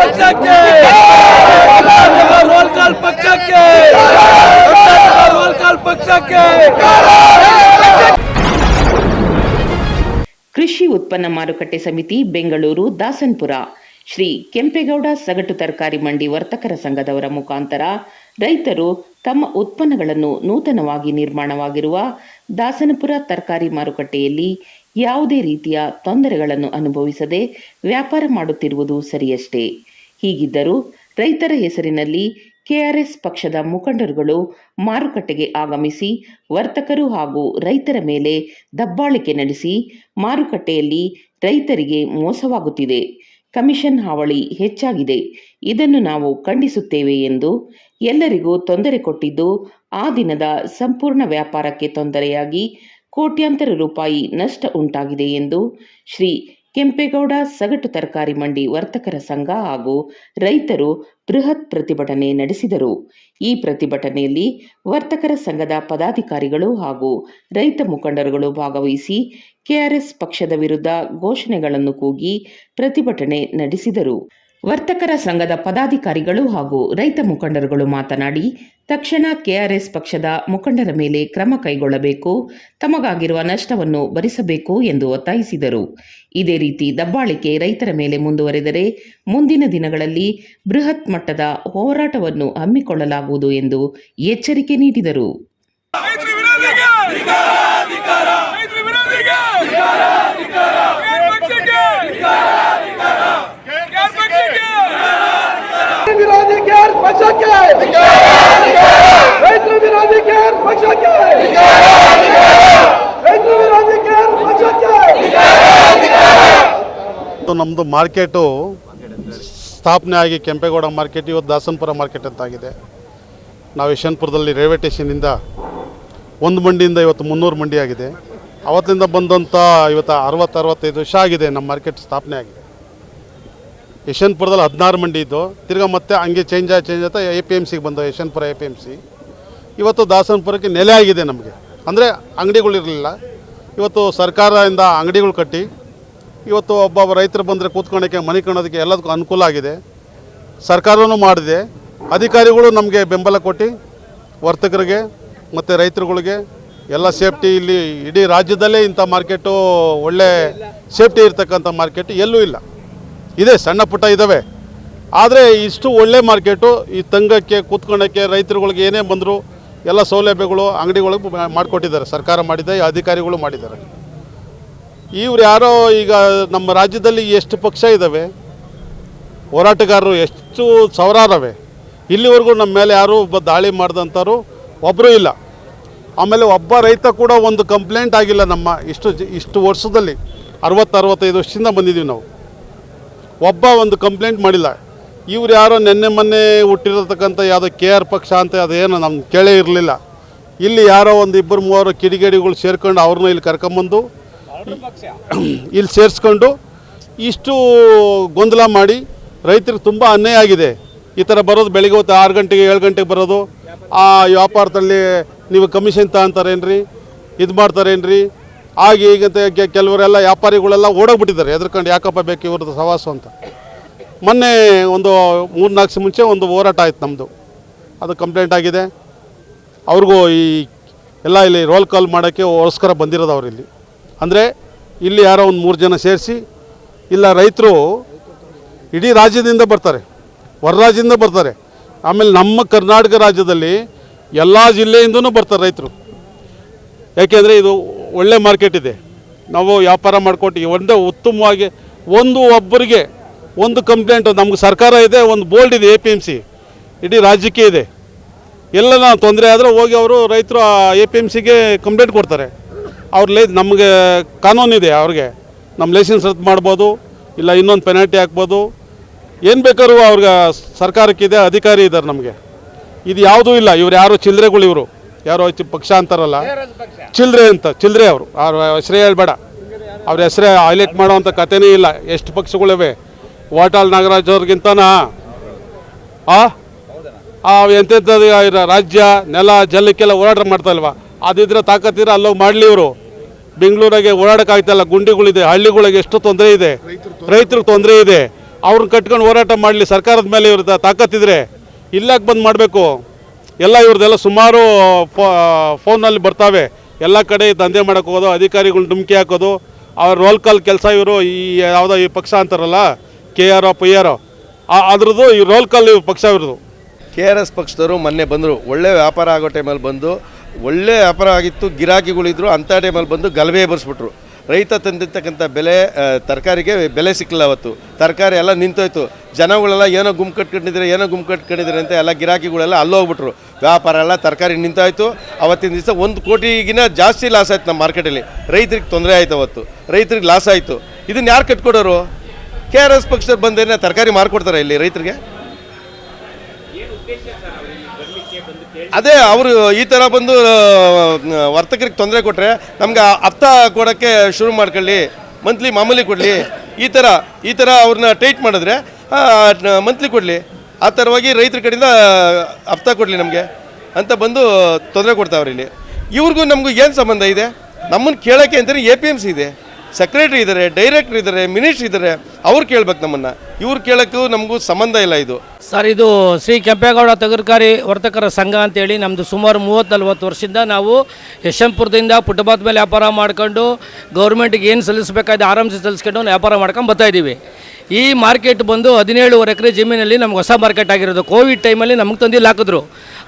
ಪಕ್ಕಕ್ಕೆ roll call ಪಕ್ಕಕ್ಕೆ roll call ಪಕ್ಕಕ್ಕೆ ಕೃಷಿ ಉತ್ಪನ್ನ ಮಾರುಕಟ್ಟೆ ಸಮಿತಿ, ಬೆಂಗಳೂರು, ದಾಸನ್ಪುರ. ಶ್ರೀ ಕೆಂಪೇಗೌಡ ಸಗಟು ತರಕಾರಿ ಮಂಡಿ ವರ್ತಕರ ಸಂಘದವರ ಮುಖಾಂತರ ರೈತರು ತಮ್ಮ ಉತ್ಪನ್ನಗಳನ್ನು ನೂತನವಾಗಿ ನಿರ್ಮಾಣವಾಗಿರುವ ದಾಸನಪುರ ತರಕಾರಿ ಮಾರುಕಟ್ಟೆಯಲ್ಲಿ ಯಾವುದೇ ರೀತಿಯ ತೊಂದರೆಗಳನ್ನು ಅನುಭವಿಸದೆ ವ್ಯಾಪಾರ ಮಾಡುತ್ತಿರುವುದು ಸರಿಯಷ್ಟೇ. ಹೀಗಿದ್ದರೂ ರೈತರ ಹೆಸರಿನಲ್ಲಿ ಕೆಆರ್ಎಸ್ ಪಕ್ಷದ ಮುಖಂಡರುಗಳು ಮಾರುಕಟ್ಟೆಗೆ ಆಗಮಿಸಿ ವರ್ತಕರು ಹಾಗೂ ರೈತರ ಮೇಲೆ ದಬ್ಬಾಳಿಕೆ ನಡೆಸಿ ಮಾರುಕಟ್ಟೆಯಲ್ಲಿ ರೈತರಿಗೆ ಮೋಸವಾಗುತ್ತಿದೆ. ಕಮಿಷನ್ ಹಾವಳಿ ಹೆಚ್ಚಾಗಿದೆ. ಇದನ್ನು ನಾವು ಖಂಡಿಸುತ್ತೇವೆ ಎಂದು ಎಲ್ಲರಿಗೂ ತೊಂದರೆ ಕೊಟ್ಟಿದ್ದು ಆ ದಿನದ ಸಂಪೂರ್ಣ ವ್ಯಾಪಾರಕ್ಕೆ ತೊಂದರೆಯಾಗಿ ಕೋಟ್ಯಾಂತರ ರೂಪಾಯಿ ನಷ್ಟ ಉಂಟಾಗಿದೆ ಎಂದು ಶ್ರೀ ಕೆಂಪೇಗೌಡ ಸಗಟು ತರಕಾರಿ ಮಂಡಿ ವರ್ತಕರ ಸಂಘ ಹಾಗೂ ರೈತರು ಬೃಹತ್ ಪ್ರತಿಭಟನೆ ನಡೆಸಿದರು. ಈ ಪ್ರತಿಭಟನೆಯಲ್ಲಿ ವರ್ತಕರ ಸಂಘದ ಪದಾಧಿಕಾರಿಗಳು ಹಾಗೂ ರೈತ ಮುಖಂಡರುಗಳು ಭಾಗವಹಿಸಿ ಕೆಆರ್ಎಸ್ ಪಕ್ಷದ ವಿರುದ್ಧ ಘೋಷಣೆಗಳನ್ನು ಕೂಗಿ ಪ್ರತಿಭಟನೆ ನಡೆಸಿದರು. ವರ್ತಕರ ಸಂಘದ ಪದಾಧಿಕಾರಿಗಳು ಹಾಗೂ ರೈತ ಮುಖಂಡರುಗಳು ಮಾತನಾಡಿ, ತಕ್ಷಣ ಕೆಆರ್ಎಸ್ ಪಕ್ಷದ ಮುಖಂಡರ ಮೇಲೆ ಕ್ರಮ ಕೈಗೊಳ್ಳಬೇಕು, ತಮಗಾಗಿರುವ ನಷ್ಟವನ್ನು ಭರಿಸಬೇಕು ಎಂದು ಒತ್ತಾಯಿಸಿದರು. ಇದೇ ರೀತಿ ದಬ್ಬಾಳಿಕೆ ರೈತರ ಮೇಲೆ ಮುಂದುವರೆದರೆ ಮುಂದಿನ ದಿನಗಳಲ್ಲಿ ಬೃಹತ್ ಮಟ್ಟದ ಹೋರಾಟವನ್ನು ಹಮ್ಮಿಕೊಳ್ಳಲಾಗುವುದು ಎಂದು ಎಚ್ಚರಿಕೆ ನೀಡಿದರು ರೈತರ ವಿರೋಧಿಗೆ ರೈತರ ವಿರೋಧಿಗೆ ಗ್ಯಾಸ್ ಪಕ್ಷಕ್ಕೆ ಗ್ಯಾಸ್ ಪಕ್ಷಕ್ಕೆ ವಿರೋಧಿ ಕೇರ್ ಪಕ್ಷಕ್ಕೆ! ರೈತರು ವಿರೋಧಿ ಕೇರ್ ಪಕ್ಷಕ್ಕೆ! ರೈತರು ವಿರೋಧಿ ಕೇರ್ ಪಕ್ಷಕ್ಕೆ ನಮ್ಮದು ಮಾರ್ಕೆಟು. ಸ್ಥಾಪನೆ ಆಗಿ ಕೆಂಪೇಗೌಡ ಮಾರ್ಕೆಟ್, ಇವತ್ತು ದಾಸನಪುರ ಮಾರ್ಕೆಟ್ ಅಂತಾಗಿದೆ. ನಾವು ಯಶವಂತಪುರದಲ್ಲಿ ರೈಲ್ವೆ ಸ್ಟೇಷನಿಂದ ಒಂದು ಮಂಡಿಯಿಂದ ಇವತ್ತು ಮುನ್ನೂರು ಮಂಡಿ ಆಗಿದೆ. ಅವತ್ತಿಂದ ಬಂದಂಥ ಇವತ್ತು ಅರವತ್ತು, ಅರವತ್ತೈದು ವರ್ಷ ಆಗಿದೆ ನಮ್ಮ ಮಾರ್ಕೆಟ್ ಸ್ಥಾಪನೆ ಆಗಿದೆ ಯಶವಂತಪುರದಲ್ಲಿ ಹದಿನಾರು ಮಂಡಿ ಇದ್ದು, ತಿರ್ಗಾ ಮತ್ತೆ ಹಂಗೆ ಚೇಂಜ್ ಆಗಿ ಚೇಂಜ್ ಆಯ್ತಾ ಎ ಪಿ ಎಂ ಸಿಗೆ ಬಂದು Yeshwanthpur A P M C ಇವತ್ತು ದಾಸನಪುರಕ್ಕೆ ನೆಲೆ ಆಗಿದೆ ನಮಗೆ. ಅಂದರೆ ಅಂಗಡಿಗಳಿರಲಿಲ್ಲ ಇವತ್ತು ಸರ್ಕಾರದಿಂದ ಅಂಗಡಿಗಳು ಕಟ್ಟಿ, ಇವತ್ತು ಒಬ್ಬ ರೈತರು ಬಂದರೆ ಕೂತ್ಕೊಳ್ಳೋಕ್ಕೆ, ಮನೆ ಕಾಣೋದಕ್ಕೆ ಎಲ್ಲದಕ್ಕೂ ಅನುಕೂಲ ಆಗಿದೆ. ಸರ್ಕಾರವೂ ಮಾಡಿದೆ. ಅಧಿಕಾರಿಗಳು ನಮಗೆ ಬೆಂಬಲ ಕೊಟ್ಟು, ವರ್ತಕರಿಗೆ ಮತ್ತು ರೈತರುಗಳಿಗೆ ಎಲ್ಲ ಸೇಫ್ಟಿ ಇಲ್ಲಿ ಇಡೀ ರಾಜ್ಯದಲ್ಲೇ ಇಂಥ ಮಾರ್ಕೆಟು ಒಳ್ಳೆ ಸೇಫ್ಟಿ ಇರ್ತಕ್ಕಂಥ ಮಾರ್ಕೆಟ್ ಎಲ್ಲೂ ಇಲ್ಲ. ಇದೆ, ಸಣ್ಣ ಪುಟ್ಟ ಇದ್ದಾವೆ ಆದರೆ ಇಷ್ಟು ಒಳ್ಳೆ ಮಾರ್ಕೆಟು, ಈ ತಂಗಕ್ಕೆ, ಕೂತ್ಕೊಳ್ಳೋಕ್ಕೆ ರೈತರುಗಳಿಗೆ ಏನೇ ಬಂದರೂ ಎಲ್ಲ ಸೌಲಭ್ಯಗಳು ಅಂಗಡಿಗಳಿಗೆ ಮಾಡಿಕೊಟ್ಟಿದ್ದಾರೆ. ಸರ್ಕಾರ ಮಾಡಿದೆ, ಅಧಿಕಾರಿಗಳು ಮಾಡಿದ್ದಾರೆ. ಇವ್ರು ಯಾರೋ ಈಗ ನಮ್ಮ ರಾಜ್ಯದಲ್ಲಿ ಎಷ್ಟು ಪಕ್ಷ ಇದ್ದಾವೆ ಹೋರಾಟಗಾರರು ಎಷ್ಟು ಸಾವಿರಾರವೆ. ಇಲ್ಲಿವರೆಗೂ ನಮ್ಮ ಮೇಲೆ ಯಾರೂ ದಾಳಿ ಮಾಡಿದಂಥವ್ರು ಒಬ್ಬರೂ ಇಲ್ಲ. ಆಮೇಲೆ ಒಬ್ಬ ರೈತ ಕೂಡ ಒಂದು ಕಂಪ್ಲೇಂಟ್ ಆಗಿಲ್ಲ ನಮ್ಮ ಇಷ್ಟು ಇಷ್ಟು ವರ್ಷದಲ್ಲಿ, ಅರವತ್ತು, ಅರವತ್ತೈದು ವರ್ಷದಿಂದ ಬಂದಿದ್ದೀವಿ ನಾವು. ಒಬ್ಬ ಒಂದು ಕಂಪ್ಲೇಂಟ್ ಮಾಡಿಲ್ಲ. ಇವ್ರು ಯಾರೋ ನಿನ್ನೆ ಮೊನ್ನೆ ಹುಟ್ಟಿರತಕ್ಕಂಥ ಯಾವುದೋ ಕೆ ಆರ್ ಪಕ್ಷ ಅಂತ ಅದೇನು ನಮ್ಮ ಕೇಳೇ ಇರಲಿಲ್ಲ. ಇಲ್ಲಿ ಯಾರೋ ಒಂದು ಇಬ್ಬರು ಮೂವರು ಕಿಡಿಗೇಡಿಗಳು ಸೇರ್ಕೊಂಡು ಅವ್ರನ್ನ ಇಲ್ಲಿ ಕರ್ಕೊಂಬಂದು ಇಲ್ಲಿ ಸೇರಿಸ್ಕೊಂಡು ಇಷ್ಟು ಗೊಂದಲ ಮಾಡಿ ರೈತರಿಗೆ ತುಂಬ ಅನ್ಯಾಯ ಆಗಿದೆ. ಈ ಥರ ಬರೋದು ಬೆಳಿಗ್ಗೆ ಹೊತ್ತು ಆರು ಗಂಟೆಗೆ ಏಳು ಗಂಟೆಗೆ ಬರೋದು. ಆ ವ್ಯಾಪಾರದಲ್ಲಿ ನೀವು ಕಮಿಷನ್ ತಗೊಂತಾರೇನ್ರಿ? ಇದು ಮಾಡ್ತಾರೇನ್ರಿ? ಹಾಗೆ ಈಗ ಕೆಲವರೆಲ್ಲ ವ್ಯಾಪಾರಿಗಳೆಲ್ಲ ಓಡೋಗ್ಬಿಟ್ಟಿದ್ದಾರೆ. ಎದ್ರಕೊಂಡು ಯಾಕಪ್ಪ ಬೇಕು ಇವ್ರದ್ದು ಸವಾಸು ಅಂತ. ಮೊನ್ನೆ ಒಂದು ಮೂರು ನಾಲ್ಕು ಮುಂಚೆ ಒಂದು ಹೋರಾಟ ಆಯ್ತು ನಮ್ಮದು ಅದು ಕಂಪ್ಲೇಂಟ್ ಆಗಿದೆ. ಅವ್ರಿಗೂ ಈ ಎಲ್ಲ ಇಲ್ಲಿ ರೋಲ್ ಕಾಲ್ ಮಾಡೋಕ್ಕೆ ಓಸ್ಕರ ಬಂದಿರೋದು ಅವ್ರು ಇಲ್ಲಿ. ಅಂದರೆ ಇಲ್ಲಿ ಯಾರೋ ಒಂದು ಮೂರು ಜನ ಸೇರಿಸಿ, ಇಲ್ಲ ರೈತರು ಇಡೀ ರಾಜ್ಯದಿಂದ ಬರ್ತಾರೆ. ಹೊರ ರಾಜ್ಯದಿಂದ ಬರ್ತಾರೆ. ಆಮೇಲೆ ನಮ್ಮ ಕರ್ನಾಟಕ ರಾಜ್ಯದಲ್ಲಿ ಎಲ್ಲ ಜಿಲ್ಲೆಯಿಂದನೂ ಬರ್ತಾರೆ ರೈತರು. ಯಾಕೆಂದರೆ ಇದು ಒಳ್ಳೆ ಮಾರ್ಕೆಟ್ ಇದೆ. ನಾವು ವ್ಯಾಪಾರ ಮಾಡಿಕೊಟ್ಟು ಒಂದೇ ಉತ್ತಮವಾಗಿ ಒಂದು ಒಬ್ಬರಿಗೆ ಒಂದು ಕಂಪ್ಲೇಂಟ್ ನಮ್ಗೆ ಸರ್ಕಾರ ಇದೆ, ಒಂದು ಬೋರ್ಡ್ ಇದೆ ಎ ಪಿ ಎಂ ಸಿ ಇಡೀ ರಾಜ್ಯಕ್ಕೆ ಇದೆ. ಎಲ್ಲ ತೊಂದರೆ ಆದರೆ ಹೋಗಿ ಅವರು ರೈತರು ಎ ಪಿ ಎಂ ಸಿಗೆ ಕಂಪ್ಲೇಂಟ್ ಕೊಡ್ತಾರೆ. ಅವ್ರ ಲೈ, ನಮಗೆ ಕಾನೂನಿದೆ ಅವ್ರಿಗೆ. ನಮ್ಮ ಲೈಸೆನ್ಸ್ ರದ್ದು ಮಾಡ್ಬೋದು, ಇಲ್ಲ ಇನ್ನೊಂದು ಪೆನಾಲ್ಟಿ ಹಾಕ್ಬೋದು. ಏನು ಬೇಕಾದ್ರೂ ಅವ್ರಿಗೆ ಸರ್ಕಾರಕ್ಕಿದೆ, ಅಧಿಕಾರಿ ಇದ್ದಾರೆ ನಮಗೆ. ಇದು ಯಾವುದೂ ಇಲ್ಲ, ಇವ್ರು ಯಾರು ಚಿಲ್ಲರೆಗಳು ಇವರು. ಯಾರೋ ಐತಿ ಪಕ್ಷ ಅಂತಾರಲ್ಲ? ಚಿಲ್ಲರೆ ಅಂತ ಚಿಲ್ರೆ ಅವರು. ಅವ್ರ ಹೆಸರೇ ಹೇಳ್ಬೇಡ. ಅವ್ರ ಹೆಸರೇ ಹೈಲೈಟ್ ಮಾಡೋವಂಥ ಕಥೆನೇ ಇಲ್ಲ. ಎಷ್ಟು ಪಕ್ಷಗಳಿವೆ? ವಾಟಾಲ್ ನಾಗರಾಜ್ ಅವ್ರಿಗಿಂತನಾ? ಆ? ಇರ- ರಾಜ್ಯ ನೆಲ ಜಲಕ್ಕೆಲ್ಲ ಮಾಡ್ತಾ ಇಲ್ವಾ ಅದಿದ್ರೆ ತಾಕತ್ತಿದ್ರೆ ಅಲ್ಲೋಗಿ ಮಾಡಲಿ ಇವರು. ಬೆಂಗಳೂರಾಗೆ ಓಡಾಡೋಕ್ಕಾಗ್ತಾಯಿಲ್ಲ ಗುಂಡಿಗಳಿದೆ ಹಳ್ಳಿಗಳಿಗೆ ಎಷ್ಟು ತೊಂದರೆ ಇದೆ? ರೈತರಿಗೆ ತೊಂದರೆ ಇದೆ. ಅವ್ರನ್ನ ಕಟ್ಕೊಂಡು ಹೋರಾಟ ಮಾಡಲಿ ಸರ್ಕಾರದ ಮೇಲೆ ಇವ್ರ ತಾಕತ್ತಿದ್ರೆ. ಇಲ್ಲಕ್ಕೆ ಬಂದು ಮಾಡಬೇಕು. ಎಲ್ಲ ಇವ್ರದ್ದೆಲ್ಲ ಸುಮಾರು ಫೋನಲ್ಲಿ ಬರ್ತಾವೆ. ಎಲ್ಲ ಕಡೆ ದಂಧೆ ಮಾಡೋಕೆ ಹೋಗೋದು ಅಧಿಕಾರಿಗಳನ್ನ ಡುಮ್ಕಿ ಹಾಕೋದು. ಅವ್ರ ರೋಲ್ ಕಾಲ್ ಕೆಲಸ ಇವರು ಈ ಯಾವುದೋ ಈ ಪಕ್ಷ ಅಂತಾರಲ್ಲ K R O P R ಅದ್ರದ್ದು ಈ ರೋಲ್ ಕಾಲ್ ಪಕ್ಷ ಇವ್ರದ್ದು. ಕೆ ಆರ್ ಎಸ್ ಪಕ್ಷದವರು ಮೊನ್ನೆ ಬಂದರು. ಒಳ್ಳೆ ವ್ಯಾಪಾರ ಆಗೋ ಟೈಮಲ್ಲಿ ಬಂದು, ಒಳ್ಳೆ ವ್ಯಾಪಾರ ಆಗಿತ್ತು, ಗಿರಾಕಿಗಳಿದ್ರು, ಅಂಥ ಟೈಮಲ್ಲಿ ಬಂದು ಗಲಭೆ ಎಬರಿಸ್ಬಿಟ್ರು ರೈತ ತಂದಿರ್ತಕ್ಕಂಥ ಬೆಲೆ ತರಕಾರಿಗೆ ಬೆಲೆ ಸಿಕ್ಕಲಿಲ್ಲ ಅವತ್ತು. ತರಕಾರಿ ಎಲ್ಲ ನಿಂತೋಯ್ತು. ಜನಗಳೆಲ್ಲ ಏನೋ ಗುಂಪು ಕಟ್ಕೊಂಡಿದ್ರೆ ಏನೋ ಗುಂಪು ಕಟ್ಕೊಂಡಿದ್ರೆ ಅಂತ ಎಲ್ಲ ಗಿರಾಕಿಗಳೆಲ್ಲ ಅಲ್ಲೋಗ್ಬಿಟ್ರು. ವ್ಯಾಪಾರ ಎಲ್ಲ ತರಕಾರಿ ನಿಂತಾಯಿತು. ಅವತ್ತಿನ ದಿವಸ ಒಂದು ಕೋಟಿಗಿನ ಜಾಸ್ತಿ ಲಾಸ್ ಆಯ್ತು ನಮ್ಮ ಮಾರ್ಕೆಟಲ್ಲಿ ರೈತರಿಗೆ ತೊಂದರೆ ಆಯಿತು ಅವತ್ತು. ರೈತರಿಗೆ ಲಾಸ್ ಆಯಿತು. ಇದನ್ನು ಯಾರು ಕಟ್ಕೊಡೋರು? ಕೆ ಆರ್ ಎಸ್ ಪಕ್ಷದ ಬಂದೇನೆ ತರಕಾರಿ ಮಾರ್ಕೊಡ್ತಾರೆ ಇಲ್ಲಿ ರೈತರಿಗೆ? ಅದೇ ಅವರು ಈ ಥರ ಬಂದು ವರ್ತಕರಿಗೆ ತೊಂದರೆ ಕೊಟ್ಟರೆ ನಮ್ಗೆ ಅರ್ಥ ಕೊಡೋಕ್ಕೆ ಶುರು ಮಾಡ್ಕೊಳ್ಳಿ ಮಂತ್ಲಿ ಮಾಮೂಲಿ ಕೊಡಲಿ, ಈ ಥರ ಈ ಥರ ಅವ್ರನ್ನ ಟೈಟ್ ಮಾಡಿದ್ರೆ ಮಂತ್ಲಿ ಕೊಡಲಿ. ಆ ಥರವಾಗಿ ರೈತರ ಕಡೆಯಿಂದ ಅರ್ಥ ಕೊಡಲಿ ನಮಗೆ ಅಂತ ಬಂದು ತೊಂದರೆ ಕೊಡ್ತಾವ್ರೆ ಇಲ್ಲಿ. ಇವ್ರಿಗೂ ನಮಗೂ ಏನು ಸಂಬಂಧ ಇದೆ? ನಮ್ಮನ್ನು ಕೇಳೋಕ್ಕೆ ಅಂತಾರೆ ಎ ಪಿ ಎಂ ಸಿ ಇದೆ. ಸೆಕ್ರೆಟ್ರಿ ಇದ್ದಾರೆ ಡೈರೆಕ್ಟ್ರ್ ಇದ್ದಾರೆ ಮಿನಿಸ್ಟ್ರ್ ಇದ್ದಾರೆ ಅವ್ರು ಕೇಳ್ಬೇಕು ನಮ್ಮನ್ನು. ಇವ್ರು ಕೇಳೋಕ್ಕೂ ನಮಗೂ ಸಂಬಂಧ ಇಲ್ಲ ಇದು. ಸರ್, ಇದು ಶ್ರೀ ಕೆಂಪೇಗೌಡ ತಗರ್ಕಾರಿ ವರ್ತಕರ ಸಂಘ ಅಂತೇಳಿ ನಮ್ಮದು ಸುಮಾರು ಮೂವತ್ತು ನಲ್ವತ್ತು ವರ್ಷದಿಂದ ನಾವು ಯಶವಂತಪುರದಿಂದ ಪುಟ್ಟಬಾತ್ ಮೇಲೆ ವ್ಯಾಪಾರ ಮಾಡ್ಕೊಂಡು ಗೌರ್ಮೆಂಟ್ಗೆ ಏನು ಸಲ್ಲಿಸಬೇಕಾದ ಆರಾಮ್ಸೆ ಸಲ್ಲಿಸ್ಕೊಂಡು ವ್ಯಾಪಾರ ಮಾಡ್ಕೊಂಡು ಬರ್ತಾ ಇದ್ದೀವಿ. ಈ ಮಾರ್ಕೆಟ್ ಬಂದು ಹದಿನೇಳುವರೆ ಎಕರೆ ಜಮೀನಲ್ಲಿ ನಮ್ಗೆ ಹೊಸ ಮಾರ್ಕೆಟ್ ಆಗಿರೋದು. ಕೋವಿಡ್ ಟೈಮಲ್ಲಿ ನಮಗೆ ತಂದಿಲ್ಲ ಹಾಕಿದ್ರು.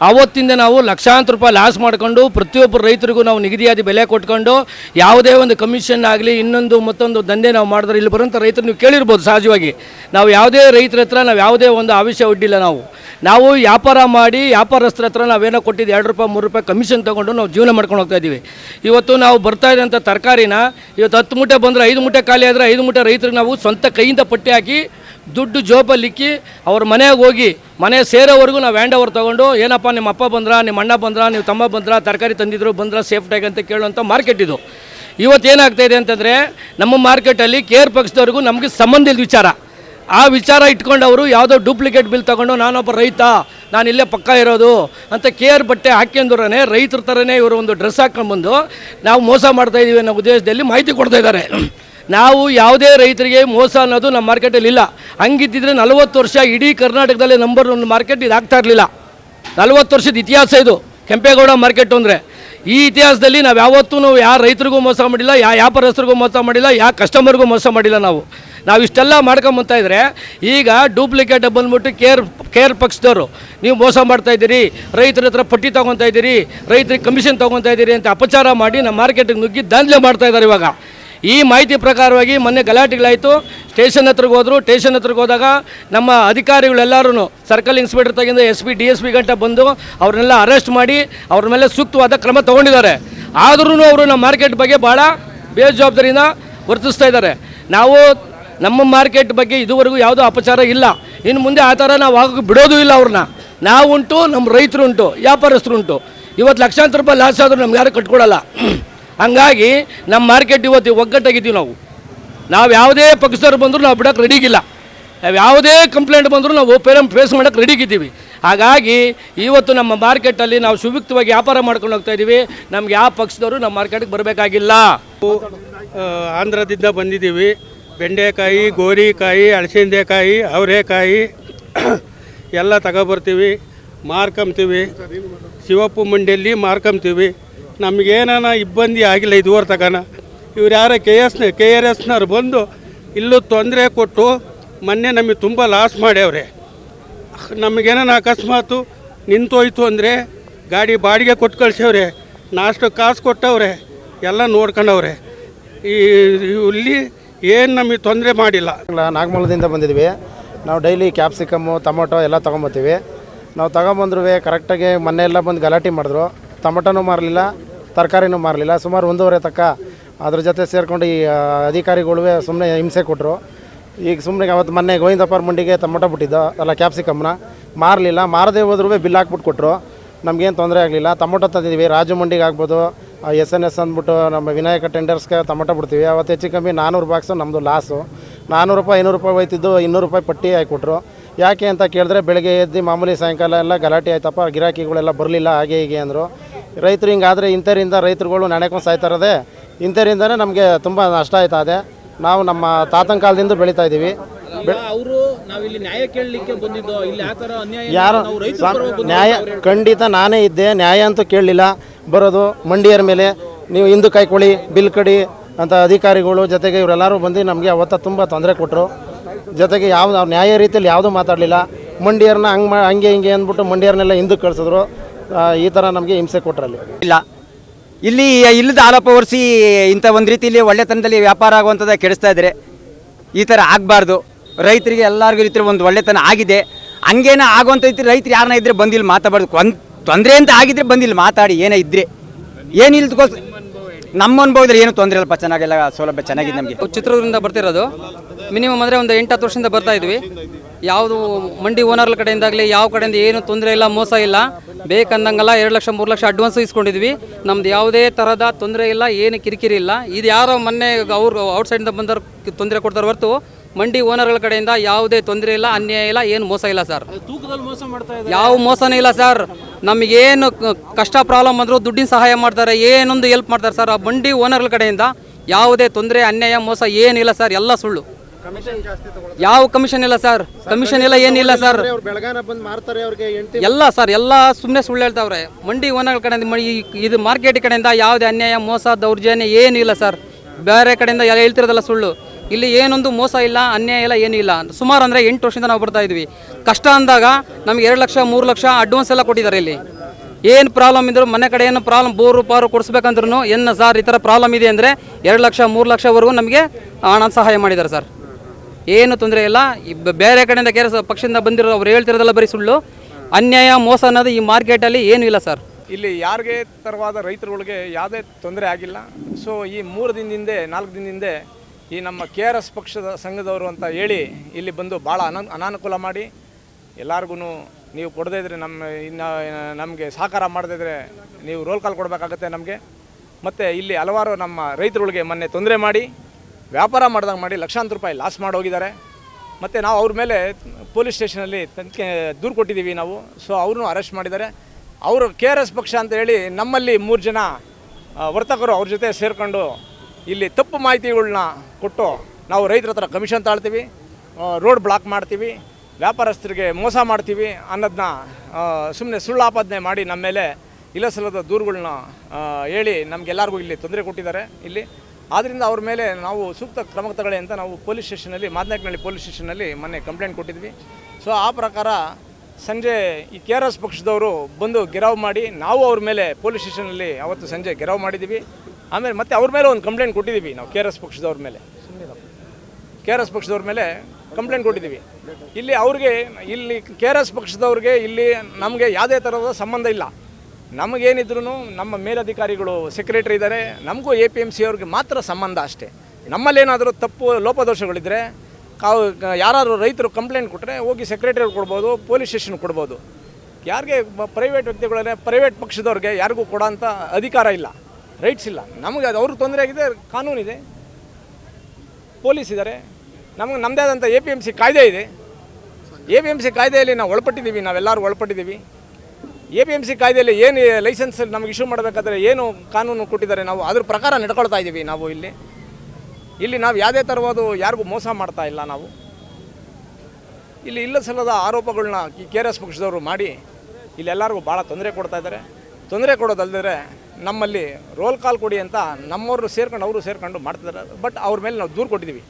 ಆವತ್ತಿಂದ ನಾವು ಲಕ್ಷಾಂತರ ರೂಪಾಯಿ ಲಾಸ್ ಮಾಡಿಕೊಂಡು ಪ್ರತಿಯೊಬ್ಬರು ರೈತರಿಗೂ ನಾವು ನಿಗದಿಯಾದ ಬೆಲೆ ಕೊಟ್ಕೊಂಡು ಯಾವುದೇ ಒಂದು ಕಮಿಷನ್ ಆಗಲಿ, ಇನ್ನೊಂದು ಮತ್ತೊಂದು ದಂಧೆ ನಾವು ಮಾಡಿದ್ರೆ ಇಲ್ಲಿ ಬರೋಂಥ ರೈತರು ನೀವು ಕೇಳಿರ್ಬೋದು ಸಹಜವಾಗಿ. ನಾವು ಯಾವುದೇ ರೈತರ ಹತ್ರ ನಾವು ಯಾವುದೇ ಒಂದು ಆವಿಷ್ಯ ಒಡ್ಡಿಲ್ಲ ನಾವು. ನಾವು ವ್ಯಾಪಾರ ಮಾಡಿ ವ್ಯಾಪಾರಸ್ಥರ ಹತ್ರ ನಾವೇನೋ ಕೊಟ್ಟಿದ್ದು ಎರಡು ರೂಪಾಯಿ, ಮೂರು ರೂಪಾಯಿ ಕಮಿಷನ್ ತೊಗೊಂಡು ನಾವು ಜೀವನ ಮಾಡ್ಕೊಂಡು ಹೋಗ್ತಾ ಇದ್ದೀವಿ ಇವತ್ತು ನಾವು ಬರ್ತಾ ಇದ್ದಂಥ ತರಕಾರಿನ ಇವತ್ತು ಹತ್ತು ಮೂಟೆ ಬಂದರೆ ಐದು ಮೂಟೆ ಖಾಲಿ ಆದರೆ ಐದು ಮೂಟೆ ರೈತರಿಗೆ ನಾವು ಸ್ವಂತ ಕೈಯಿಂದ ಪಟ್ಟಿ ಹಾಕಿ ದುಡ್ಡು ಜೋಬಲ್ಲಿಕ್ಕಿ ಅವ್ರ ಮನೆಗೆ ಹೋಗಿ ಮನೆ ಸೇರೋವರೆಗೂ ನಾವು ಹ್ಯಾಂಡ್ ಓವರ್ ತೊಗೊಂಡು ಏನಪ್ಪ ನಿಮ್ಮ ಅಪ್ಪ ಬಂದ್ರ, ನಿಮ್ಮ ಅಣ್ಣ ಬಂದ್ರ, ನೀವು ತಮ್ಮ ಬಂದ್ರ, ತರಕಾರಿ ತಂದಿದ್ರು, ಬಂದ್ರ ಸೇಫ್ಟಾಗಿ ಅಂತ ಕೇಳುವಂಥ ಮಾರ್ಕೆಟ್ ಇದು. ಇವತ್ತು ಏನಾಗ್ತಾ ಇದೆ ಅಂತಂದರೆ ನಮ್ಮ ಮಾರ್ಕೆಟಲ್ಲಿ ಕೇರ್ ಪಕ್ಷದವ್ರಿಗೂ ನಮಗೆ ಸಂಬಂಧ ಇಲ್ಲದ ವಿಚಾರ. ಆ ವಿಚಾರ ಇಟ್ಕೊಂಡು ಅವರು ಯಾವುದೋ ಡೂಪ್ಲಿಕೇಟ್ ಬಿಲ್ ತಗೊಂಡು, ನಾನೊಬ್ಬ ರೈತ, ನಾನು ಇಲ್ಲೇ ಪಕ್ಕ ಇರೋದು ಅಂತ ಕೇರ್ ಬಟ್ಟೆ ಹಾಕ್ಯಂದ್ರೆ ರೈತರ ಥರನೇ ಇವರು ಒಂದು ಡ್ರೆಸ್ ಹಾಕೊಂಡ್ಬಂದು ನಾವು ಮೋಸ ಮಾಡ್ತಾ ಇದ್ದೀವಿ ಅನ್ನೋ ಉದ್ದೇಶದಲ್ಲಿ ಮಾಹಿತಿ ಕೊಡ್ತಾ ಇದ್ದಾರೆ. ನಾವು ಯಾವುದೇ ರೈತರಿಗೆ ಮೋಸ ಅನ್ನೋದು ನಮ್ಮ ಮಾರ್ಕೆಟಲ್ಲಿ ಇಲ್ಲ. ಹಂಗಿದ್ದಿದ್ರೆ ನಲವತ್ತು ವರ್ಷ ಇಡೀ ಕರ್ನಾಟಕದಲ್ಲಿ ನಂಬರ್ ಒಂದು ಮಾರ್ಕೆಟ್ ಇದು ಆಗ್ತಾ ಇರಲಿಲ್ಲ. ನಲವತ್ತು ವರ್ಷದ ಇತಿಹಾಸ ಇದು, ಕೆಂಪೇಗೌಡ ಮಾರ್ಕೆಟ್ ಅಂದರೆ. ಈ ಇತಿಹಾಸದಲ್ಲಿ ನಾವು ಯಾವತ್ತೂ ಯಾವ ರೈತರಿಗೂ ಮೋಸ ಮಾಡಿಲ್ಲ ಯಾವ ವ್ಯಾಪಾರಸ್ಥರಿಗೂ ಮೋಸ ಮಾಡಿಲ್ಲ ಯಾವ ಕಸ್ಟಮರ್ಗೂ ಮೋಸ ಮಾಡಿಲ್ಲ ನಾವು. ನಾವು ಇಷ್ಟೆಲ್ಲ ಮಾಡ್ಕೊಂಬಂತ ಇದ್ರೆ, ಈಗ ಡೂಪ್ಲಿಕೇಟ್ ಬಂದ್ಬಿಟ್ಟು ಕೇರ್ ಕೇರ್ ಪಕ್ಷದವರು, ನೀವು ಮೋಸ ಮಾಡ್ತಾ ಇದ್ದೀರಿ, ರೈತರ ಹತ್ರ ಪಟ್ಟಿ ತೊಗೊತಾ ಇದ್ದೀರಿ, ರೈತರಿಗೆ ಕಮಿಷನ್ ತೊಗೊತಾ ಇದ್ದೀರಿ ಅಂತ ಅಪಚಾರ ಮಾಡಿ ನಮ್ಮ ಮಾರ್ಕೆಟಿಗೆ ನುಗ್ಗಿ ದಾಂಧಲೆ ಮಾಡ್ತಾ ಇದ್ದಾರೆ ಇವಾಗ. ಈ ಮಾಹಿತಿ ಪ್ರಕಾರವಾಗಿ ಮೊನ್ನೆ ಗಲಾಟೆಗಳಾಯಿತು. ಸ್ಟೇಷನ್ ಹತ್ರಕ್ಕೆ ಹೋದರು, ಸ್ಟೇಷನ್ ಹತ್ರಕ್ಕೆ ಹೋದಾಗ ನಮ್ಮ ಅಧಿಕಾರಿಗಳೆಲ್ಲರೂ circle inspector ತಗಿಂದ S P D S P ಗಂಟ ಬಂದು ಅವ್ರನ್ನೆಲ್ಲ ಅರೆಸ್ಟ್ ಮಾಡಿ, ಅವ್ರ ಮೇಲೆ ಸೂಕ್ತವಾದ ಕ್ರಮ ತಗೊಂಡಿದ್ದಾರೆ. ಆದ್ರೂ ಅವರು ನಮ್ಮ ಮಾರ್ಕೆಟ್ ಬಗ್ಗೆ ಭಾಳ ಬೇಜವಾಬ್ದಾರಿನ ವರ್ತಿಸ್ತಾ ಇದ್ದಾರೆ. ನಾವು ನಮ್ಮ ಮಾರ್ಕೆಟ್ ಬಗ್ಗೆ ಇದುವರೆಗೂ ಯಾವುದೂ ಅಪಚಾರ ಇಲ್ಲ. ಇನ್ನು ಮುಂದೆ ಆ ಥರ ನಾವು ಆಗೋಕ್ಕೆ ಬಿಡೋದು ಇಲ್ಲ ಅವ್ರನ್ನ. ನಾವುಂಟು, ನಮ್ಮ ರೈತರು ಉಂಟು ವ್ಯಾಪಾರಸ್ಥರು ಉಂಟು ಇವತ್ತು ಲಕ್ಷಾಂತರ ರೂಪಾಯಿ ಲಾಸ್ ಆದರೂ ನಮ್ಗೆ ಯಾರು ಕಟ್ಕೊಡಲ್ಲ. ಹಂಗಾಗಿ ನಮ್ಮ ಮಾರ್ಕೆಟ್ ಇವತ್ತು ಒಗ್ಗಟ್ಟಾಗಿದ್ದೀವಿ ನಾವು. ನಾವು ಯಾವುದೇ ಪಕ್ಷದವ್ರು ಬಂದರೂ ನಾವು ಬಿಡೋಕೆ ರೆಡಿಗಿಲ್ಲ ನಾವು ಯಾವುದೇ ಕಂಪ್ಲೇಂಟ್ ಬಂದರೂ ನಾವು ಪೇರಂ ಫೇಸ್ ಮಾಡೋಕ್ಕೆ ರೆಡಿಗಿದ್ದೀವಿ ಹಾಗಾಗಿ ಇವತ್ತು ನಮ್ಮ ಮಾರ್ಕೆಟಲ್ಲಿ ನಾವು ಸುಭಿಕ್ತವಾಗಿ ವ್ಯಾಪಾರ ಮಾಡ್ಕೊಂಡು ಹೋಗ್ತಾ ಇದ್ದೀವಿ. ನಮ್ಗೆ ಯಾವ ಪಕ್ಷದವರು ನಮ್ಮ ಮಾರ್ಕೆಟ್ಗೆ ಬರಬೇಕಾಗಿಲ್ಲ. ಆಂಧ್ರದಿಂದ ಬಂದಿದ್ದೀವಿ. ಬೆಂಡೆಕಾಯಿ, ಗೋರಿಕಾಯಿ ಹಳಸಿಂದೆಕಾಯಿ ಅವರೆಕಾಯಿ ಎಲ್ಲ ತಗೊಬರ್ತೀವಿ, ಮಾರ್ಕೊಂತೀವಿ, ಶಿವಪ್ಪು ಮಂಡಿಯಲ್ಲಿ ಮಾರ್ಕೊಂತೀವಿ. ನಮಗೇನಾನ ಇಬ್ಬಂದಿ ಆಗಿಲ್ಲ ಇದುವರೆ ತಗೋಣ ಇವ್ರು ಯಾರೋ ಕೆ ಎಸ್ನ ಕೆ ಆರ್ ಎಸ್ನವ್ರು ಬಂದು ಇಲ್ಲೂ ತೊಂದರೆ ಕೊಟ್ಟು ಮೊನ್ನೆ ನಮಗೆ ತುಂಬ ಲಾಸ್ ಮಾಡ್ಯವ್ರೆ. ನಮಗೇನ ಅಕಸ್ಮಾತು ನಿಂತೋಯ್ತು ಅಂದರೆ ಗಾಡಿ ಬಾಡಿಗೆ ಕೊಟ್ಟು ಕಳ್ಸವ್ರೆ ನಾಷ್ಟು ಕಾಸು ಕೊಟ್ಟವ್ರೆ, ಎಲ್ಲ ನೋಡ್ಕೊಂಡವ್ರೆ. ಈ, ಇಲ್ಲಿ ಏನು ನಮಗೆ ತೊಂದರೆ ಮಾಡಿಲ್ಲ. ನಾಗಮಲದಿಂದ ಬಂದಿದ್ವಿ. ನಾವು ಡೈಲಿ ಕ್ಯಾಪ್ಸಿಕಮ್ಮು ಟೊಮೊಟೊ ಎಲ್ಲ ತೊಗೊಂಬತ್ತೀವಿ. ನಾವು ತಗೊಂಬಂದ್ರೂ ಕರೆಕ್ಟಾಗಿ ಮೊನ್ನೆ ಎಲ್ಲ ಬಂದು ಗಲಾಟೆ ಮಾಡಿದ್ರು. ಟೊಮೊಟೊನೂ ಮಾರಲಿಲ್ಲ, ತರಕಾರಿನೂ ಮಾರಲಿಲ್ಲ. ಸುಮಾರು ಒಂದೂವರೆ ತಕ್ಕ ಅದ್ರ ಜೊತೆ ಸೇರಿಕೊಂಡು ಈ ಅಧಿಕಾರಿಗಳು ಸುಮ್ಮನೆ ಹಿಂಸೆ ಕೊಟ್ಟರು ಈಗ ಸುಮ್ಮನೆ ಅವತ್ತು ಮೊನ್ನೆ ಗೋವಿಂದಪ್ಪರ ಮಂಡಿಗೆ ಟೊಮೊಟೊ ಬಿಟ್ಟಿದ್ದು, ಅಲ್ಲ ಕ್ಯಾಪ್ಸಿಕಮ್ನ ಮಾರಲಿಲ್ಲ, ಮಾರದೇ ಹೋದ್ರೂ ಬಿಲ್ ಹಾಕ್ಬಿಟ್ಟು ಕೊಟ್ಟರು ನಮಗೇನು ತೊಂದರೆ ಆಗಲಿಲ್ಲ. ಟೊಮೊಟೊ ತಂದಿದ್ದೀವಿ ರಾಜು ಮಂಡಿಗೆ ಆಗ್ಬೋದು. ಎಸ್ ಎನ್ ಎಸ್ ಅಂದ್ಬಿಟ್ಟು ನಮ್ಮ ವಿನಾಯಕ ಟೆಂಡರ್ಸ್ಗೆ ತಮಟ ಬಿಡ್ತೀವಿ. ಅವತ್ತು ಹೆಚ್ಚು ಕಮ್ಮಿ ನಾನ್ನೂರು ಬಾಕ್ಸು ನಮ್ಮದು ಲಾಸು ನಾನ್ನೂರು ರೂಪಾಯಿ, ಐನೂರು ರೂಪಾಯಿ ಹೋಯ್ತಿದ್ದು, ಇನ್ನೂರು ರೂಪಾಯಿ ಪಟ್ಟಿ ಹಾಕಿಕೊಟ್ರು ಯಾಕೆ ಅಂತ ಕೇಳಿದ್ರೆ ಬೆಳಗ್ಗೆ ಎದ್ದು ಮಾಮೂಲಿ ಸಾಯಂಕಾಲ ಎಲ್ಲ ಗಲಾಟೆ ಆಯ್ತಪ್ಪ, ಗಿರಾಕಿಗಳೆಲ್ಲ ಬರಲಿಲ್ಲ, ಹಾಗೆ ಹೀಗೆ ಅಂದರು. ರೈತರು ಹಿಂಗಾದರೆ ಇಂಥರಿಂದ ರೈತರುಗಳು ನೆನೆಕೊಂಡು ಸಾಯ್ತಾ ಇರೋದೇ, ಇಂಥರಿಂದನೇ ನಮಗೆ ತುಂಬ ನಷ್ಟ ಆಯ್ತಾ ಅದೇ. ನಾವು ನಮ್ಮ ತಾತನ ಕಾಲದಿಂದ ಬೆಳೀತಾ ಇದ್ದೀವಿ. ಅವರು ನಾವಿಲ್ಲಿ ನ್ಯಾಯ ಕೇಳಲಿಕ್ಕೆ ಬಂದಿದ್ದೋ ಇಲ್ಲಿ ಆ ಥರ ಅನ್ಯಾಯ ಯಾರು? ನ್ಯಾಯ ಖಂಡಿತ ನಾನೇ ಇದ್ದೆ ನ್ಯಾಯ ಅಂತೂ ಕೇಳಲಿಲ್ಲ. ಬರೋದು ಮಂಡಿಯರ ಮೇಲೆ. ನೀವು ಹಿಂದು ಕಾಯ್ಕೊಳ್ಳಿ ಬಿಲ್ ಕಡಿ ಅಂತ ಅಧಿಕಾರಿಗಳು ಜೊತೆಗೆ ಇವರೆಲ್ಲರೂ ಬಂದು ನಮಗೆ ಅವತ್ತ ತುಂಬ ತೊಂದರೆ ಕೊಟ್ಟರು ಜೊತೆಗೆ ಯಾವ ನ್ಯಾಯ ರೀತಿಯಲ್ಲಿ ಯಾವುದೂ ಮಾತಾಡಲಿಲ್ಲ. ಮಂಡಿಯರನ್ನ ಹಂಗೆ ಮಾ ಹಂಗೆ ಹಿಂಗೆ ಅಂದ್ಬಿಟ್ಟು ಮಂಡಿಯರ್ನೆಲ್ಲ ಹಿಂದಕ್ಕೆ ಕಳಿಸಿದ್ರು. ಈ ಥರ ನಮಗೆ ಹಿಂಸೆ ಕೊಟ್ಟರಲ್ಲಿ ಇಲ್ಲ. ಇಲ್ಲಿ ಇಲ್ಲದ ಆರೋಪ ಹೊರಿಸಿ ಇಂಥ ಒಂದು ರೀತಿಯಲ್ಲಿ ಒಳ್ಳೆತನದಲ್ಲಿ ವ್ಯಾಪಾರ ಆಗುವಂಥದ್ದು ಕೆಡಿಸ್ತಾ ಇದ್ದಾರೆ ಈ ಥರ ಆಗಬಾರ್ದು. ರೈತರಿಗೆ ಎಲ್ಲರಿಗೂ ರೀತಿ ಒಂದು ಒಳ್ಳೆತನ ಆಗಿದೆ. ಹಂಗೇನ ಆಗುವಂಥ ರೀತಿ ರೈತರು ಯಾರನ್ನ ಇದ್ರೆ ಬಂದಿಲ್ಲ ಮಾತಾಡೋದು ಒಂದು ತೊಂದರೆ ಅಂತ ಆಗಿದ್ರೆ ಬಂದಿಲ್ಲ, ಮಾತಾಡಿ, ಏನೇ ಇದ್ರೆ. ಏನಿಲ್ದಕ್ಕೋಸ್ ನಮ್ಮ ಅನುಭವದಲ್ಲಿ ಏನು ತೊಂದರೆ ಇಲ್ಲಪ್ಪ, ಚೆನ್ನಾಗಿಲ್ಲ ಸೌಲಭ್ಯ ಚೆನ್ನಾಗಿದೆ ನಮಗೆ. ಚಿತ್ರದುರ್ಗದಿಂದ ಬರ್ತಿರೋದು. ಮಿನಿಮಮ್ ಅಂದರೆ ಒಂದು ಎಂಟು ಹತ್ತು ವರ್ಷದಿಂದ ಬರ್ತಾ ಇದ್ವಿ. ಯಾವುದು ಮಂಡಿ ಓನರ್ಗಳ ಕಡೆಯಿಂದಾಗಲಿ ಯಾವ ಕಡೆಯಿಂದ ಏನು ತೊಂದರೆ ಇಲ್ಲ, ಮೋಸ ಇಲ್ಲ. ಬೇಕಂದಂಗಲ್ಲ ಎರಡು ಲಕ್ಷ, ಮೂರು ಲಕ್ಷ ಅಡ್ವಾನ್ಸ್ ಇಸ್ಕೊಂಡಿದ್ವಿ. ನಮ್ದು ಯಾವುದೇ ಥರದ ತೊಂದರೆ ಇಲ್ಲ, ಏನು ಕಿರಿಕಿರಿ ಇಲ್ಲ. ಇದು ಯಾರೋ ಮೊನ್ನೆ ಅವ್ರು ಔಟ್ಸೈಡಿಂದ ಬಂದವ್ರು ತೊಂದರೆ ಕೊಡ್ತಾರೆ ಹೊರತು ಮಂಡಿ ಓನರ್ಗಳ ಕಡೆಯಿಂದ ಯಾವುದೇ ತೊಂದರೆ ಇಲ್ಲ ಅನ್ಯಾಯ ಇಲ್ಲ ಏನು ಮೋಸ ಇಲ್ಲ ಸರ್. ತೂಕದಲ್ಲಿ ಮೋಸ ಮಾಡ್ತಾ ಇದ್ದಾರೆ. ಯಾವ ಮೋಸನೂ ಇಲ್ಲ ಸರ್. ನಮಗೇನು ಕಷ್ಟ ಪ್ರಾಬ್ಲಮ್ ಅಂದರೂ ದುಡ್ಡಿನ ಸಹಾಯ ಮಾಡ್ತಾರೆ ಏನೊಂದು ಹೆಲ್ಪ್ ಮಾಡ್ತಾರೆ ಸರ್. ಆ ಬಂಡಿ ಓನರ್ಗಳ ಕಡೆಯಿಂದ ಯಾವುದೇ ತೊಂದರೆ ಅನ್ಯಾಯ ಮೋಸ ಏನಿಲ್ಲ ಸರ್. ಎಲ್ಲ ಸುಳ್ಳು. ಯಾವ ಕಮಿಷನ್ ಇಲ್ಲ ಸರ್. ಕಮಿಷನ್ ಇಲ್ಲ ಏನಿಲ್ಲ ಸರ್. ಬೆಳಗಾನ ಬಂದು ಮಾರ್ತಾರೆ ಅವ್ರಿಗೆ ಎಂಟು ಎಲ್ಲ ಸರ್ ಎಲ್ಲ ಸುಮ್ಮನೆ ಸುಳ್ಳು ಹೇಳ್ತಾವ್ರೆ. ಮಂಡಿ ಓನರ್ಗಳ ಕಡೆಯಿಂದ ಈ- ಇದು ಮಾರ್ಕೆಟ್ ಕಡೆಯಿಂದ ಯಾವುದೇ ಅನ್ಯಾಯ ಮೋಸ ದೌರ್ಜನ್ಯ ಏನಿಲ್ಲ ಸರ್. ಬೇರೆ ಕಡೆಯಿಂದ ಎಲ್ಲ ಹೇಳ್ತಿರೋದಲ್ಲ ಸುಳ್ಳು. ಇಲ್ಲಿ ಏನೊಂದು ಮೋಸ ಇಲ್ಲ, ಅನ್ಯಾಯ ಇಲ್ಲ ಏನಿಲ್ಲ ಸುಮಾರು ಅಂದರೆ ಎಂಟು ವರ್ಷದಿಂದ ನಾವು ಬರ್ತಾ ಇದ್ವಿ. ಕಷ್ಟ ಅಂದಾಗ ನಮ್ಗೆ ಎರಡು ಲಕ್ಷ, ಮೂರು ಲಕ್ಷ ಅಡ್ವಾನ್ಸ್ ಎಲ್ಲ ಕೊಟ್ಟಿದ್ದಾರೆ ಇಲ್ಲಿ. ಏನು ಪ್ರಾಬ್ಲಮ್ ಇದ್ರು ಮನೆ ಕಡೆ ಏನು ಪ್ರಾಬ್ಲಮ್ ಬೋರು, ಪಾರು ಕೊಡಿಸ್ಬೇಕಂದ್ರೂ ಏನು ಸರ್ ಈ ಥರ ಪ್ರಾಬ್ಲಮ್ ಇದೆ ಅಂದರೆ ಎರಡು ಲಕ್ಷ, ಮೂರು ಲಕ್ಷವರೆಗೂ ನಮಗೆ ಹಣ ಸಹಾಯ ಮಾಡಿದ್ದಾರೆ ಸರ್. ಏನು ತೊಂದರೆ ಇಲ್ಲ. ಬೇರೆ ಕಡೆಯಿಂದ ಕೇರಳ ಪಕ್ಷದಿಂದ ಬಂದಿರೋ ಅವ್ರು ಹೇಳ್ತಿರೋದೆಲ್ಲ ಬರೀ ಸುಳ್ಳು. ಅನ್ಯಾಯ, ಮೋಸ ಅನ್ನೋದು ಈ ಮಾರ್ಕೆಟಲ್ಲಿ ಏನೂ ಇಲ್ಲ ಸರ್. ಇಲ್ಲಿ ಯಾರಿಗೆ ತರವಾದ ರೈತರುಗಳಿಗೆ ಯಾವುದೇ ತೊಂದರೆ ಆಗಿಲ್ಲ. ಸೊ ಈ ಮೂರು ದಿನದಿಂದ, ನಾಲ್ಕು ದಿನದಿಂದ ಈ ನಮ್ಮ ಕೆ ಆರ್ ಎಸ್ ಪಕ್ಷದ ಸಂಘದವರು ಅಂತ ಹೇಳಿ ಇಲ್ಲಿ ಬಂದು ಭಾಳ ಅನ ಅನಾನುಕೂಲ ಮಾಡಿ ಎಲ್ಲರಿಗೂ ನೀವು ಕೊಡದೇ ಇದ್ರೆ ನಮ್ಮ ಇನ್ನು ನಮಗೆ ಸಹಕಾರ ಮಾಡದೇ ಇದ್ರೆ ನೀವು ರೋಲ್ ಕಾಲ್ ಕೊಡಬೇಕಾಗತ್ತೆ ನಮಗೆ. ಮತ್ತು ಇಲ್ಲಿ ಹಲವಾರು ನಮ್ಮ ರೈತರುಗಳಿಗೆ ಮೊನ್ನೆ ತೊಂದರೆ ಮಾಡಿ, ವ್ಯಾಪಾರ ಮಾಡ್ದಂಗೆ ಮಾಡಿ ಲಕ್ಷಾಂತರ ರೂಪಾಯಿ ಲಾಸ್ ಮಾಡಿ ಹೋಗಿದ್ದಾರೆ. ಮತ್ತು ನಾವು ಅವ್ರ ಮೇಲೆ ಪೊಲೀಸ್ ಸ್ಟೇಷನಲ್ಲಿ ತನಿಖೆ ದೂರು ಕೊಟ್ಟಿದ್ದೀವಿ ನಾವು. ಸೊ ಅವ್ರನ್ನೂ ಅರೆಸ್ಟ್ ಮಾಡಿದ್ದಾರೆ. ಅವರು ಕೆ ಆರ್ ಎಸ್ ಪಕ್ಷ ಅಂತ ಹೇಳಿ ನಮ್ಮಲ್ಲಿ ಮೂರು ಜನ ವರ್ತಕರು ಅವ್ರ ಜೊತೆ ಸೇರಿಕೊಂಡು ಇಲ್ಲಿ ತಪ್ಪು ಮಾಹಿತಿಗಳನ್ನ ಕೊಟ್ಟು ನಾವು ರೈತರ ಹತ್ರ ಕಮಿಷನ್ ತಾಳ್ತೀವಿ ರೋಡ್ ಬ್ಲಾಕ್ ಮಾಡ್ತೀವಿ, ವ್ಯಾಪಾರಸ್ಥರಿಗೆ ಮೋಸ ಮಾಡ್ತೀವಿ ಅನ್ನೋದನ್ನ ಸುಮ್ಮನೆ ಸುಳ್ಳು ಆಪಾದನೆ ಮಾಡಿ ನಮ್ಮ ಮೇಲೆ ಇಲ್ಲ ಸಲ್ಲದ ದೂರುಗಳನ್ನ ಹೇಳಿ ನಮಗೆಲ್ಲರಿಗೂ ಇಲ್ಲಿ ತೊಂದರೆ ಕೊಟ್ಟಿದ್ದಾರೆ ಇಲ್ಲಿ. ಆದ್ದರಿಂದ ಅವ್ರ ಮೇಲೆ ನಾವು ಸೂಕ್ತ ಕ್ರಮ ತಗೊಳ್ಳಿ ಅಂತ ನಾವು ಪೊಲೀಸ್ ಸ್ಟೇಷನಲ್ಲಿ ಮಾದನಾಯಕನಹಳ್ಳಿ ಪೊಲೀಸ್ ಸ್ಟೇಷನಲ್ಲಿ ಮೊನ್ನೆ ಕಂಪ್ಲೇಂಟ್ ಕೊಟ್ಟಿದ್ವಿ. ಸೊ ಆ ಪ್ರಕಾರ ಸಂಜೆ ಈ ಕೆ ಆರ್ ಎಸ್ ಪಕ್ಷದವರು ಬಂದು ಗೆರಾವ್ ಮಾಡಿ ನಾವು ಅವ್ರ ಮೇಲೆ ಪೊಲೀಸ್ ಸ್ಟೇಷನಲ್ಲಿ ಅವತ್ತು ಸಂಜೆ ಗೆರಾವ್ ಮಾಡಿದ್ದೀವಿ. ಆಮೇಲೆ ಮತ್ತೆ ಅವ್ರ ಮೇಲೆ ಒಂದು ಕಂಪ್ಲೇಂಟ್ ಕೊಟ್ಟಿದ್ದೀವಿ ನಾವು ಕೆ ಆರ್ ಎಸ್ ಪಕ್ಷದವ್ರ ಮೇಲೆ. ಕೆ ಆರ್ ಎಸ್ ಪಕ್ಷದವ್ರ ಮೇಲೆ ಕಂಪ್ಲೇಂಟ್ ಕೊಟ್ಟಿದ್ದೀವಿ. ಇಲ್ಲಿ ಅವ್ರಿಗೆ, ಇಲ್ಲಿ ಕೆ ಆರ್ ಎಸ್ ಪಕ್ಷದವ್ರಿಗೆ ಇಲ್ಲಿ ನಮಗೆ ಯಾವುದೇ ಥರದ ಸಂಬಂಧ ಇಲ್ಲ. ನಮಗೇನಿದ್ರು ನಮ್ಮ ಮೇಲಧಿಕಾರಿಗಳು ಸೆಕ್ರೆಟರಿ ಇದ್ದಾರೆ ನಮಗೂ ಎ ಪಿ ಎಂ ಸಿ ಅವ್ರಿಗೆ ಮಾತ್ರ ಸಂಬಂಧ ಅಷ್ಟೇ. ನಮ್ಮಲ್ಲೇನಾದರೂ ತಪ್ಪು ಲೋಪದೋಷಗಳಿದ್ದರೆ ಕಾವು, ಯಾರಾದರೂ ರೈತರು ಕಂಪ್ಲೇಂಟ್ ಕೊಟ್ಟರೆ ಹೋಗಿ ಸೆಕ್ರೆಟರಿ ಕೊಡ್ಬೋದು ಪೊಲೀಸ್ ಸ್ಟೇಷನ್ ಕೊಡ್ಬೋದು. ಯಾರಿಗೆ ಪ್ರೈವೇಟ್ ವ್ಯಕ್ತಿಗಳೇ ಪ್ರೈವೇಟ್ ಪಕ್ಷದವ್ರಿಗೆ ಯಾರಿಗೂ ಕೊಡೋಂಥ ಅಧಿಕಾರ ಇಲ್ಲ. ರೈಟ್ಸ್ ಇಲ್ಲ. ನಮಗೆ ಅದು ಅವ್ರಿಗೆ ತೊಂದರೆ ಆಗಿದೆ ಕಾನೂನಿದೆ ಪೊಲೀಸ್ ಇದ್ದಾರೆ ನಮಗೆ ನಮ್ಮದೇ ಆದಂಥ ಎ ಪಿ ಎಂ ಸಿ ಕಾಯ್ದೆ ಇದೆ. ಎ ಪಿ ಎಂ ಸಿ ಕಾಯ್ದೆಯಲ್ಲಿ ನಾವು ಒಳಪಟ್ಟಿದ್ದೀವಿ, ನಾವೆಲ್ಲರೂ ಒಳಪಟ್ಟಿದ್ದೀವಿ. ಎ ಪಿ ಎಂ ಸಿ ಕಾಯ್ದೆಯಲ್ಲಿ ಏನು ಲೈಸೆನ್ಸ್ ನಮಗೆ ಇಶ್ಯೂ ಮಾಡಬೇಕಾದ್ರೆ ಏನು ಕಾನೂನು ಕೊಟ್ಟಿದ್ದಾರೆ ನಾವು, ಅದ್ರ ಪ್ರಕಾರ ನಡ್ಕೊಳ್ತಾ ಇದ್ದೀವಿ ನಾವು ಇಲ್ಲಿ. ಇಲ್ಲಿ ನಾವು ಯಾವುದೇ ಥರವಾದ ಯಾರಿಗೂ ಮೋಸ ಮಾಡ್ತಾ ಇಲ್ಲ ನಾವು. ಇಲ್ಲಿ ಇಲ್ಲ ಸಲ್ಲದ ಆರೋಪಗಳನ್ನ ಕೆ ಆರ್ ಎಸ್ ಪಕ್ಷದವರು ಮಾಡಿ ಇಲ್ಲೆಲ್ಲರಿಗೂ ಭಾಳ ತೊಂದರೆ ಕೊಡ್ತಾ ಇದ್ದಾರೆ. ತೊಂದರೆ ಕೊಡೋದಲ್ಲದೆ ನಮ್ಮಲ್ಲಿ ರೋಲ್ ಕಾಲ್ ಕೊಡಿ ಅಂತ ನಮ್ಮವರು ಸೇರ್ಕೊಂಡು, ಅವರು ಸೇರ್ಕೊಂಡು ಮಾಡ್ತಿದ್ದಾರೆ. ಬಟ್ ಅವ್ರ ಮೇಲೆ ನಾವು ದೂರು ಕೊಟ್ಟಿದ್ದೀವಿ.